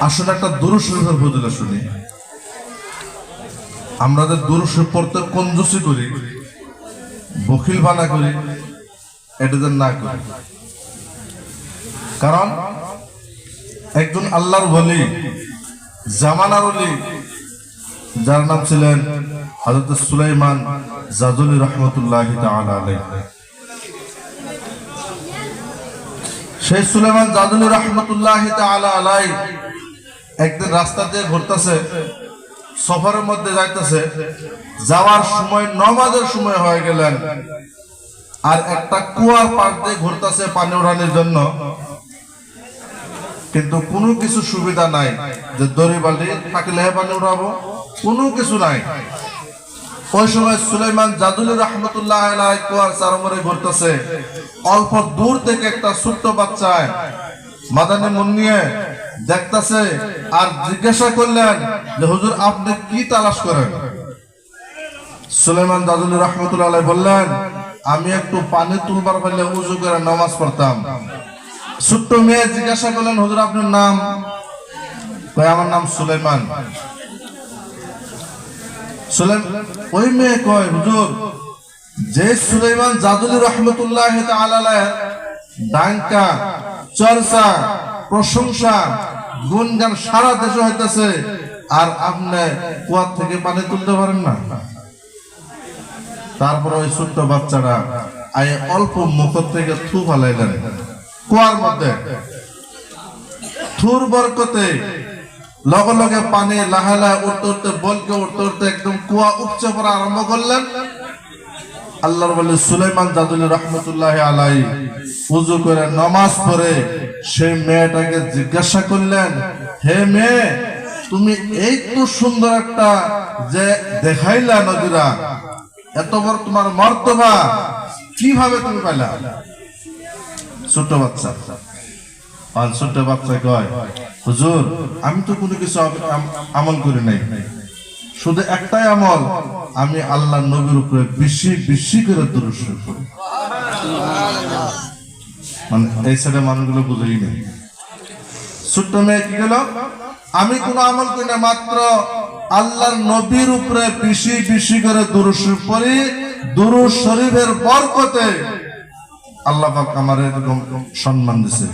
আসলে একটা দুরু শরীফের ফজিলা শুনি। আমরা যে দুরু পড়তে কঞ্জুসি করি, বকিল বানা করি, এটা যেন না করি। কারণ, একজন আল্লাহর বলি জামানার বলি যার নাম ছিলেন হজরত সুলাইমান জাজুলি রহমতুল্লাহ সেই সুলেমান জাদুলি রহমতুল্লাহ আলাই একদিন রাস্তা দিয়ে ঘুরতেছে, সফরের মধ্যে যাইতেছে, যাওয়ার সময়, নমাজের সময় হয়ে গেলেন। আর একটা কুয়ার পাশ দিয়ে ঘুরতেছে পানি উড়ানোর জন্য। কিন্তু কোনো কিছু সুবিধা নাই যে দড়ি বালি থাকলে পানি উঠাবো, কোনো কিছু নাই। ওই সময় সুলাইমান জাদুল রহমতুল্লাহ কুয়ার চারমরে ঘুরতেছে। অল্প দূর থেকে একটা ছোট্ট বাচ্চায় মাদানে মন নিয়ে দেখতেছে আর জিজ্ঞাসা করলেন যে, হুজুর, আপনি কি তালাশ করেন? সুলাইমান জাদুল রহমতুল্লাহ বললেন, আমি একটু পানি তুলবার পারলে উজু করে নামাজ পড়তাম। ছোট্ট মেয়ে জিজ্ঞাসা করলেন, হুজুর, আপনার নাম? আমার নাম সুলেমান ওই মেয়ে কয়, হুজুর, যে সুলাইমান জাদুলি রহমতুল্লাহ আলালাহ ডাঙ্কা চর্চা প্রশংসা, গুণগান সারা দেশে হইতেছে, আর আপনি কুয়ার থেকে পানি তুলতে পারেন না। তারপর ওই ছোট্ট বাচ্চারা আই অল্প মুখ থেকে থু ফালাইলেন কুয়ার মধ্যে, থুর বরকতে, লগে লগে পানি লাহালা উঠতে উঠতে বলকে উঠতে উঠতে একদম কুয়া উপচে পড়া আরম্ভ করলেন। আল্লাহর বলে, সুলাইমান জাদুল রহমতুল্লাহ আলাই পুজো করে নামাজ পড়ে, সেই মেয়েটাকে জিজ্ঞাসা করলেন, হে মেয়ে, তুমি এই তো সুন্দর একটা যে দেখাইলা নদীরা, এত বড় তোমার মর্তবা, কীভাবে তুমি পাইলা? ছোট বাচ্চা। ছোট বাচ্চা কয়, হুজুর, আমি তো কোনো কিছু আম- আম- আমল করি নাই। শুধু একটাই আমল, আমি আল্লাহ নবীর উপরে বেশি বেশি করে দুরস্ব করি মানে এই সাইডে মানুষগুলো বুঝেই নেই। ছোট্ট মেয়ে কি গেল আমি কোনো আমল করি না, মাত্র আল্লাহর নবীর উপরে বেশি বেশি করে দুরুশ পড়ি। দুরুশ শরীফের বরকতে আল্লাহ আমার এরকম সম্মান দিছে।